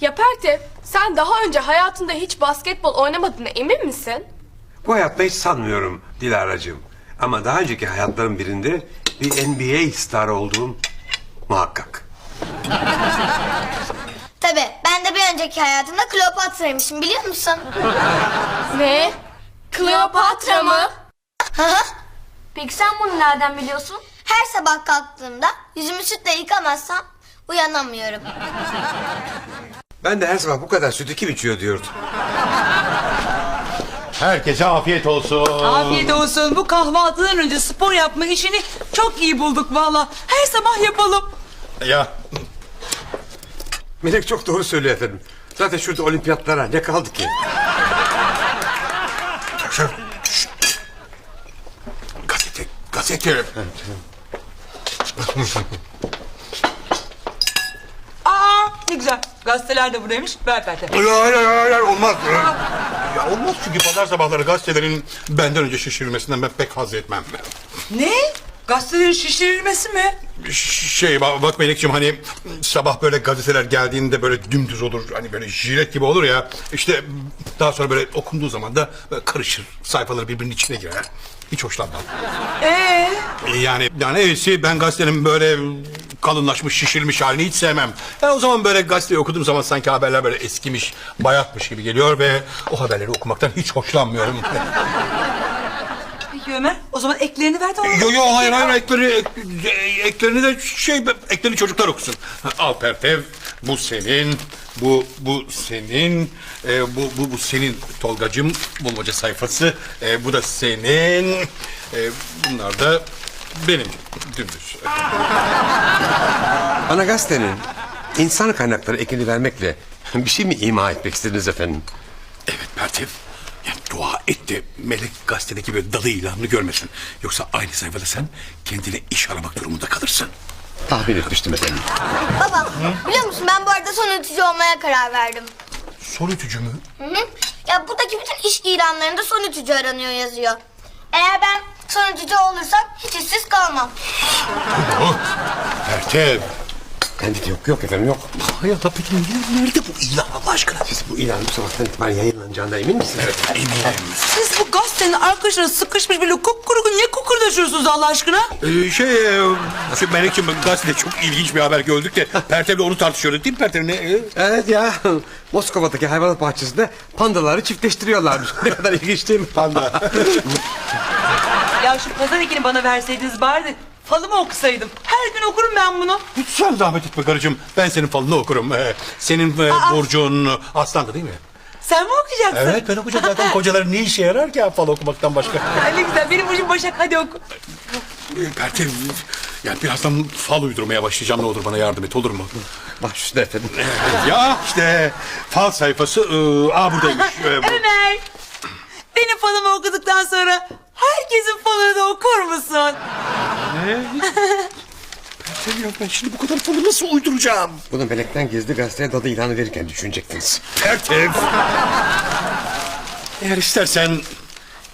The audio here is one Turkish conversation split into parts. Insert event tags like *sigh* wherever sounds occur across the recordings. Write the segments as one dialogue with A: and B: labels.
A: Ya Pertev, sen daha önce hayatında hiç basketbol oynamadığına emin misin?
B: Bu hayatta hiç sanmıyorum Dilara'cığım. Ama daha önceki hayatlarım birinde bir NBA starı olduğum muhakkak.
C: Tabii ben de bir önceki hayatımda Kleopatra'ymışım biliyor musun?
A: Ne? Kleopatra mı?
D: Peki sen bunu nereden biliyorsun?
C: Her sabah kalktığımda yüzümü sütle yıkamazsam uyanamıyorum.
B: Ben de her sabah bu kadar sütü kim içiyor diyordum.
E: Herkese afiyet olsun.
F: Afiyet olsun. Bu kahvaltıdan önce spor yapma işini çok iyi bulduk valla. Her sabah yapalım.
E: Ya
B: Melek çok doğru söylüyor efendim. Zaten şurada olimpiyatlara ne kaldı ki?
E: gazete, gazete. *laughs*
F: Aa ne güzel. Gazeteler de buradaymış. Ver Pertev.
E: Hayır hayır hayır hayır, olmaz. Ya olmaz çünkü pazar sabahları gazetelerin benden önce şişirilmesinden ben pek haz etmem.
F: Ne? Gazetelerin şişirilmesi mi?
E: Ş- Şey ba- bak Melekciğim hani sabah böyle gazeteler geldiğinde böyle dümdüz olur. Hani böyle jilet gibi olur ya. İşte daha sonra böyle okunduğu zaman da böyle karışır. Sayfaları birbirinin içine girer. Hiç hoşlanmam.
F: Ee,
E: Yani yani öylesi ben gazetenin böyle kalınlaşmış şişirilmiş halini hiç sevmem. Ben o zaman böyle gazeteyi okuduğum zaman sanki haberler böyle eskimiş, bayatmış gibi geliyor ve o haberleri okumaktan hiç hoşlanmıyorum.
F: peki Ömer o zaman eklerini ver de onu.
E: yo yo hayır hayır ekleri ek- eklerini de şey eklerini çocuklar okusun. Al Pertev bu senin bu bu senin e, bu bu bu senin Tolgacım bulmaca sayfası e, bu da senin e, bunlar da benim dümdüz.
B: Bana gazetenin insan kaynakları ekini vermekle *laughs* bir şey mi ima etmek istediniz efendim?
E: Evet Pertev. Yani dua et de Melek gazetedeki böyle dalı ilanını görmesin. Yoksa aynı sayfada sen kendine iş aramak durumunda kalırsın.
B: Tahmin etmiştim efendim.
C: Baba biliyor musun ben bu arada son ütücü olmaya karar verdim.
E: Son ütücü mü?
C: Hı hı. Ya buradaki bütün iş ilanlarında son ütücü aranıyor yazıyor. Eğer ben son ütücü olursam hiç işsiz kalmam.
E: Pertev.
B: Bende de yok yok efendim yok.
E: Hayata peki nerede bu ilan Allah aşkına?
B: Siz bu ilan bu sabahtan itibaren yayınlanacağına emin misiniz?
E: Eminim.
F: Siz bu gazetenin arkasına sıkışmış böyle kukkuru ne kukurdaşıyorsunuz Allah aşkına?
E: Ee, şey, e, şu Melek'ciğim gazetede çok ilginç bir haber gördük de Pertev'le onu tartışıyorduk değil mi Pertev? Ne? e?
B: Evet ya. Moskova'daki hayvanat bahçesinde pandaları çiftleştiriyorlarmış. ne kadar ilginç değil mi? Panda.
F: Ya şu pazar ekini bana verseydiniz bari falımı okusaydım. Her gün okurum ben bunu.
E: Hiç sen zahmet etme karıcığım. Ben senin falını okurum. Ee, senin e, burcun aslandı değil mi?
F: Sen mi okuyacaksın?
E: Evet ben okuyacağım zaten *laughs* kocaların ne işe yarar ki fal okumaktan başka?
F: Ay ne güzel benim burcum Başak hadi oku.
E: Ee, Pertev yani birazdan fal uydurmaya başlayacağım ne olur bana yardım et olur mu?
B: Baş üstüne efendim.
E: ya işte fal sayfası ıı, aa buradaymış. *laughs* Ee, bu-
F: Ömer benim falımı okuduktan sonra herkesin falını da okur musun?
E: Pertev ya ben şimdi bu kadar falı nasıl uyduracağım?
B: Bunu melekten gizli gazeteye dadı ilanı verirken düşünecektiniz.
E: Pertev. Eğer istersen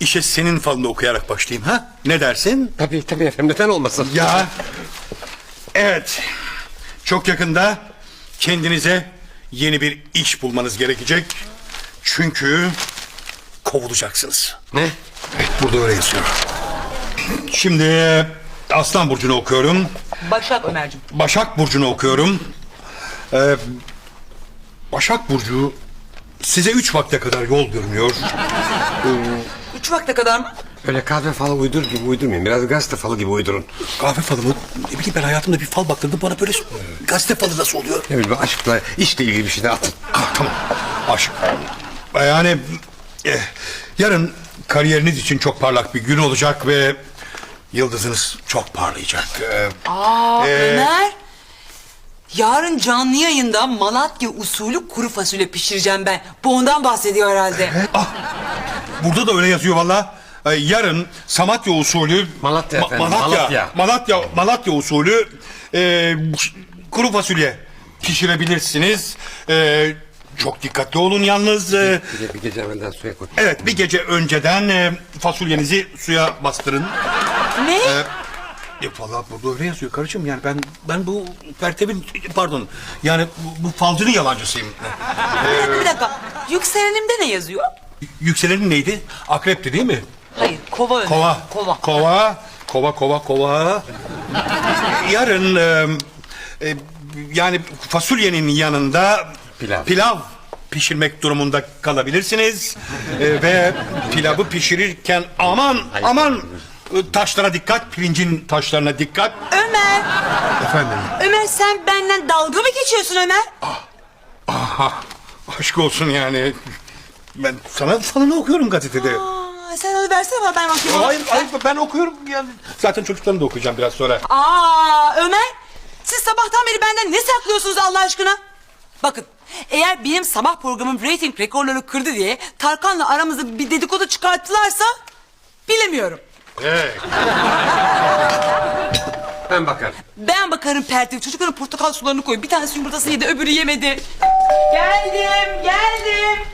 E: işe senin falını okuyarak başlayayım ha? Ne dersin?
B: Tabii tabii efendim neden olmasın?
E: Ya. Evet. Çok yakında kendinize yeni bir iş bulmanız gerekecek. Çünkü kovulacaksınız.
B: Ne?
E: Evet burada öyle yazıyor. Şimdi Aslan Burcu'nu okuyorum.
F: Başak Ömerciğim.
E: Başak Burcu'nu okuyorum. Ee, Başak Burcu size üç vakte kadar yol görünüyor. *laughs*
F: Üç vakte kadar mı?
B: Öyle kahve falı uydur gibi uydurmayın. Biraz gazete falı gibi uydurun.
E: Kahve falı mı? Ne bileyim ben hayatımda bir fal baktırdım bana böyle gazete falı nasıl oluyor?
B: Ne bileyim aşkla işle ilgili bir şey de atın.
E: Ah, tamam. Aşk. Yani eh, yarın kariyeriniz için çok parlak bir gün olacak ve yıldızınız çok parlayacak. Ee,
F: Aa
E: Ee,
F: Ömer. Yarın canlı yayında Malatya usulü kuru fasulye pişireceğim ben. Bu ondan bahsediyor herhalde.
E: ah, burada da öyle yazıyor valla. Ee, yarın Samatya usulü
B: Malatya efendim,
E: Malatya,
B: Malatya.
E: Malatya Malatya usulü e, kuru fasulye pişirebilirsiniz. Ee, çok dikkatli olun yalnız. Ee,
B: Bir, de bir gece evvelden suya koy.
E: Evet bir gece önceden e, fasulyenizi suya bastırın.
F: Ne?
E: E, vallahi burada öyle yazıyor karıcığım yani ben ben bu Pertev'in pardon yani bu, bu falcının yalancısıyım.
F: Bir dakika, bir dakika. Yükselenimde ne yazıyor?
E: Yükselenin neydi? Akrepti değil mi?
F: Hayır, kova Ömer.
E: Kova.
F: Kova.
E: Kova. Kova kova kova. Yarın e, e, yani fasulyenin yanında
B: Pilav.
E: pilav pişirmek durumunda kalabilirsiniz. E, ve pilavı pişirirken aman aman e, taşlara dikkat, pirincin taşlarına dikkat.
F: Ömer,
E: Efendim.
F: Ömer sen benden dalga mı geçiyorsun Ömer?
E: Aha, aşk olsun yani. Ben sana falını okuyorum gazetede.
F: Aa, sen onu versene bana ben bakayım.
E: Hayır, hayır ben okuyorum yani. Zaten çocuklarını da okuyacağım biraz sonra.
F: Aa Ömer, siz sabahtan beri benden ne saklıyorsunuz Allah aşkına? Bakın, eğer benim sabah programım reyting rekorları kırdı diye Tarkan'la aramızda bir dedikodu çıkarttılarsa bilemiyorum.
E: Hey.
B: Ben bakarım.
F: Ben bakarım Pertev. Çocukların portakal sularını koy. Bir tanesi yumurtasını yedi, öbürü yemedi. Geldim, geldim.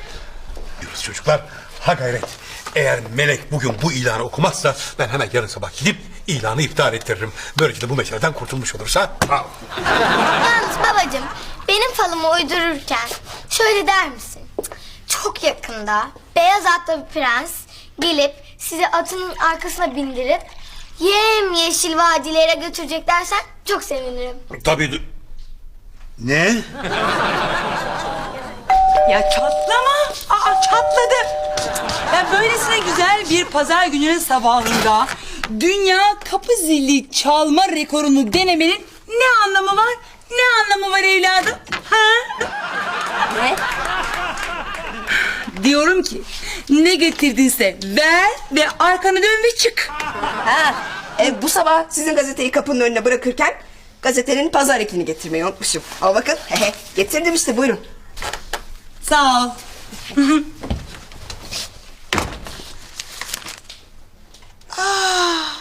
E: Yürüz çocuklar. Ha gayret. Eğer Melek bugün bu ilanı okumazsa ben hemen yarın sabah gidip ilanı iptal ettiririm. Böylece de bu meseleden kurtulmuş olursa. Al.
C: Yalnız babacığım benim falımı uydururken şöyle der misin? Çok yakında beyaz atlı bir prens gelip sizi atının arkasına bindirip yem yeşil vadilere götürecek dersen çok sevinirim.
E: Tabii. Ne?
F: Ya çatlama. Aa çatladı. Ben böylesine güzel bir pazar gününün sabahında dünya kapı zili çalma rekorunu denemenin ne anlamı var? Ne anlamı var evladım? Ha? Ne? Diyorum ki ne getirdinse ver ve arkanı dön ve çık.
G: Ha, e, bu sabah sizin gazeteyi kapının önüne bırakırken gazetenin pazar ekini getirmeyi unutmuşum. Al bakın. Hehe, Getirdim işte buyurun.
F: Sağ ol. *laughs* Ah.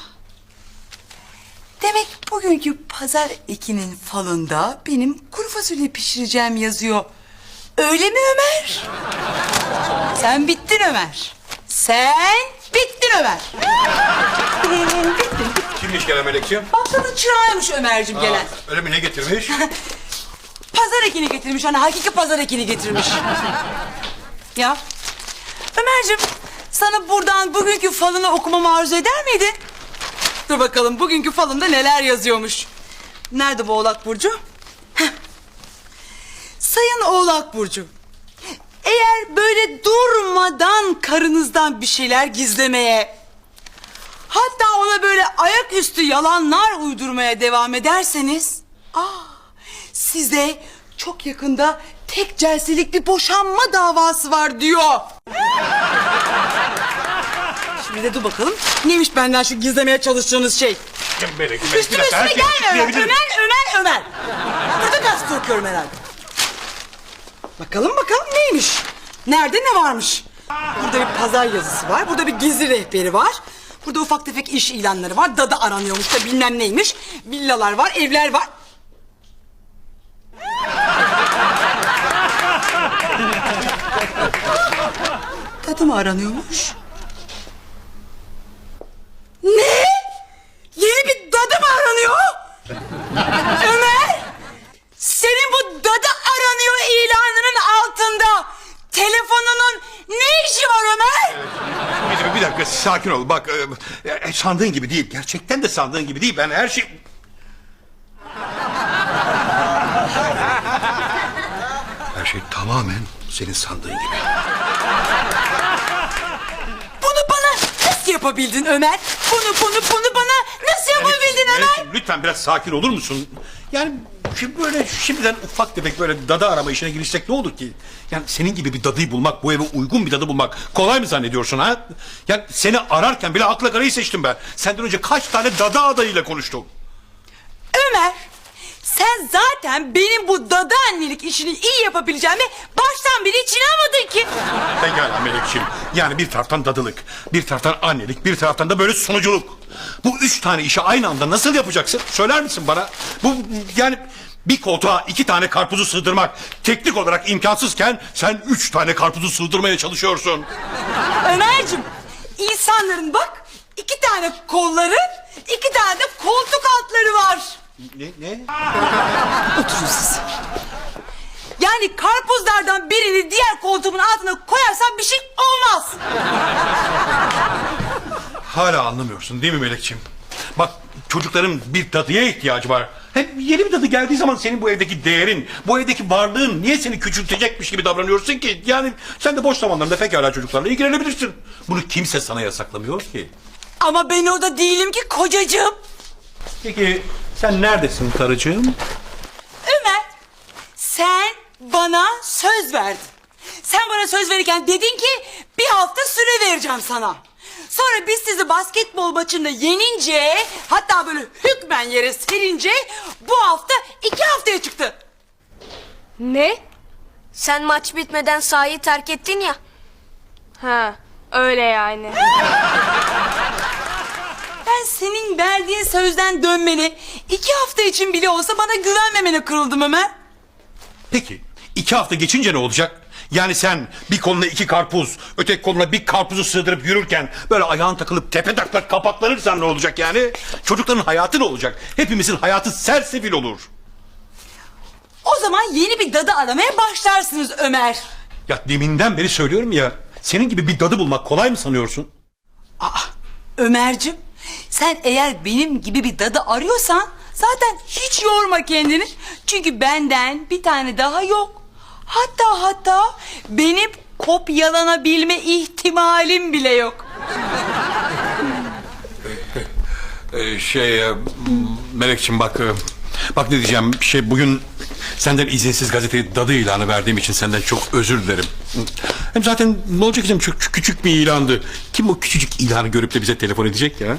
F: Demek bugünkü pazar ekinin falında benim kuru fasulye pişireceğim yazıyor. Öyle mi Ömer? Sen bittin Ömer. Sen bittin Ömer. bittin.
E: Kimmiş gelen Melekciğim?
F: Bakkalın çırağıymış Ömer'cim gelen.
E: Öyle mi ne getirmiş? *laughs*
F: Pazar ekini getirmiş hani hakiki pazar ekini getirmiş. ya Ömerciğim sana buradan bugünkü falını okumamı arzu eder miydin? Dur bakalım bugünkü falında neler yazıyormuş. Nerede bu Oğlak Burcu? Heh. Sayın Oğlak Burcu. Eğer böyle durmadan karınızdan bir şeyler gizlemeye... Hatta ona böyle ayaküstü yalanlar uydurmaya devam ederseniz... Aa, size çok yakında tek celselik bir boşanma davası var diyor. Şimdi de dur bakalım. Neymiş benden şu gizlemeye çalıştığınız şey? Üstüme üstüme
E: şeyi
F: gelme Ömer. Ömer, Ömer, Ömer. Burada gaz korkuyorum herhalde. Bakalım bakalım neymiş? Nerede ne varmış? Burada bir pazar yazısı var. Burada bir gizli rehberi var. Burada ufak tefek iş ilanları var. Dadı aranıyormuş da bilmem neymiş. Villalar var, evler var. Dadı mı aranıyormuş? Ne? Yeni bir dadı mı aranıyor? Ömer! Senin bu dadı aranıyor ilanının altında. Telefonunun ne işi var Ömer?
E: Bir, bir dakika sakin ol bak e, e, sandığın gibi değil gerçekten de sandığın gibi değil ben her şey her şey tamamen senin sandığın gibi.
F: Bunu bana nasıl yapabildin Ömer? Bunu bunu bunu bana nasıl yapabildin Ömer?
E: Melekciğim, lütfen biraz sakin olur musun? Yani şimdi böyle şimdiden ufak tefek böyle dadı arama işine girişsek ne olur ki? Yani senin gibi bir dadıyı bulmak, bu eve uygun bir dadı bulmak kolay mı zannediyorsun ha? Yani seni ararken bile akla karayı seçtim ben. Senden önce kaç tane dadı adayıyla konuştum.
F: Ömer sen zaten benim bu dadı annelik işini iyi yapabileceğimi baştan beri içine almadın ki.
E: Pekala Melekciğim. Yani bir taraftan dadılık, bir taraftan annelik, bir taraftan da böyle sunuculuk. Bu üç tane işi aynı anda nasıl yapacaksın? Söyler misin bana? Bu yani bir koltuğa iki tane karpuzu sığdırmak teknik olarak imkansızken sen üç tane karpuzu sığdırmaya çalışıyorsun.
F: Ömerciğim insanların bak iki tane kolları iki tane de koltuk altları var.
E: Ne? ne?
F: Oturun siz. Yani karpuzlardan birini diğer koltuğumun altına koyarsam bir şey olmaz.
E: Hala anlamıyorsun değil mi Melekciğim? Bak çocukların bir dadıya ihtiyacı var. Hem yeni bir dadı geldiği zaman senin bu evdeki değerin, bu evdeki varlığın niye seni küçültecekmiş gibi davranıyorsun ki? Yani sen de boş zamanlarında pekala çocuklarla ilgilenebilirsin. Bunu kimse sana yasaklamıyor ki.
F: Ama ben orada değilim ki kocacığım.
E: Peki sen neredesin karıcığım?
F: Ömer, sen bana söz verdin. Sen bana söz verirken dedin ki bir hafta süre vereceğim sana. Sonra biz sizi basketbol maçında yenince hatta böyle hükmen yere serince bu hafta iki haftaya çıktı.
A: Ne?
D: Sen maç bitmeden sahayı terk ettin ya.
A: Ha, öyle yani. *laughs*
F: Senin verdiğin sözden dönmeni iki hafta için bile olsa bana güvenmemene kırıldım Ömer.
E: Peki iki hafta geçince ne olacak? Yani sen bir koluna iki karpuz, öteki koluna bir karpuzu sığdırıp yürürken böyle ayağın takılıp tepe taklak kapaklanırsan ne olacak yani? Çocukların hayatı ne olacak? Hepimizin hayatı sersefil olur.
F: O zaman yeni bir dadı aramaya başlarsınız Ömer.
E: Ya deminden beri söylüyorum ya. Senin gibi bir dadı bulmak kolay mı sanıyorsun?
F: Ömer'cim sen eğer benim gibi bir dadı arıyorsan zaten hiç yorma kendini. Çünkü benden bir tane daha yok. Hatta hatta benim kopyalanabilme ihtimalim bile yok.
E: Ee, şey e, Melekçim bak e, bak ne diyeceğim şey bugün senden izinsiz gazeteye dadı ilanı verdiğim için senden çok özür dilerim. Hem zaten ne olacak canım çok küçük bir ilandı. Kim o küçücük ilanı görüp de bize telefon edecek ya?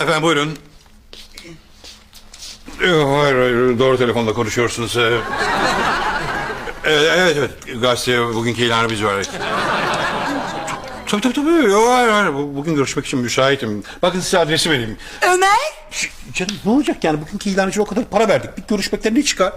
E: Efendim buyurun. Hayır, hayır, doğru telefonla konuşuyorsunuz. Evet, evet, evet. Gazete bugünkü ilanı biz verdik. Tabii tabii tabii. Yok, hayır, hayır. Bu- Bugün görüşmek için müsaitim. Bakın size adresi vereyim.
F: Ömer
E: Ş- Canım ne olacak yani? Bugünkü ilan için o kadar para verdik. Bir görüşmekten ne çıkar?